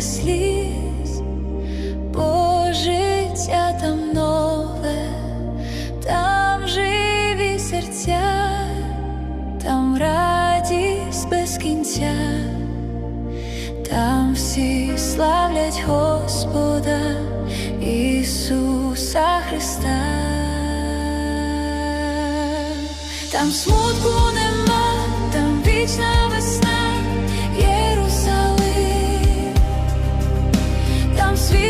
сліз, бо життя там нове, там живі серця, там радість без кінця, там всі славлять Господа Ісуса Христа. Там смутку нема,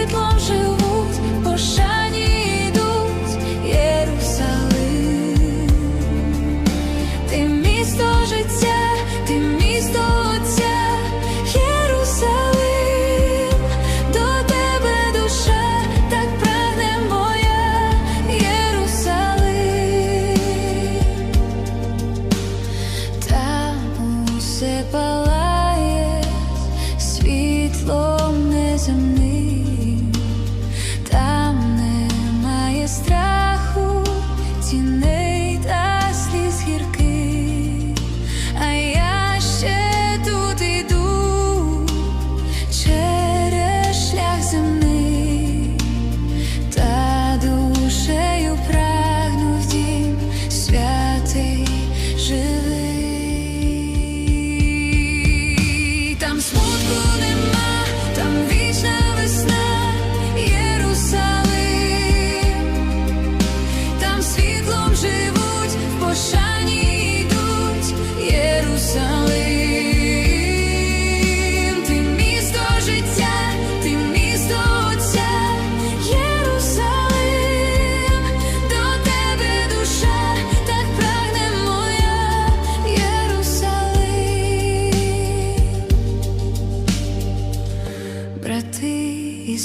світлом живуть, пошані йдуть Єрусалим, ти місто життя, ти місто отця, Єрусалим, до тебе душа, так прагне моя Єрусалим, там усе палає світлом неземним.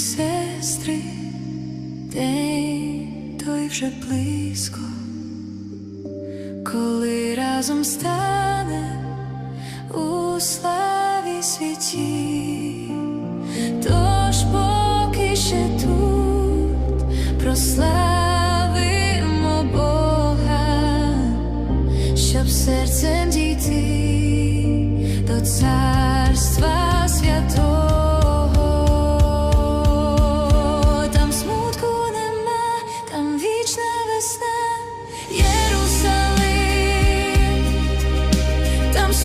сестри, день той вже близько, коли разом стане у славі світі, тож поки ще тут прославимо Бога, щоб серцем дійти до царства святого. understand. Yeah.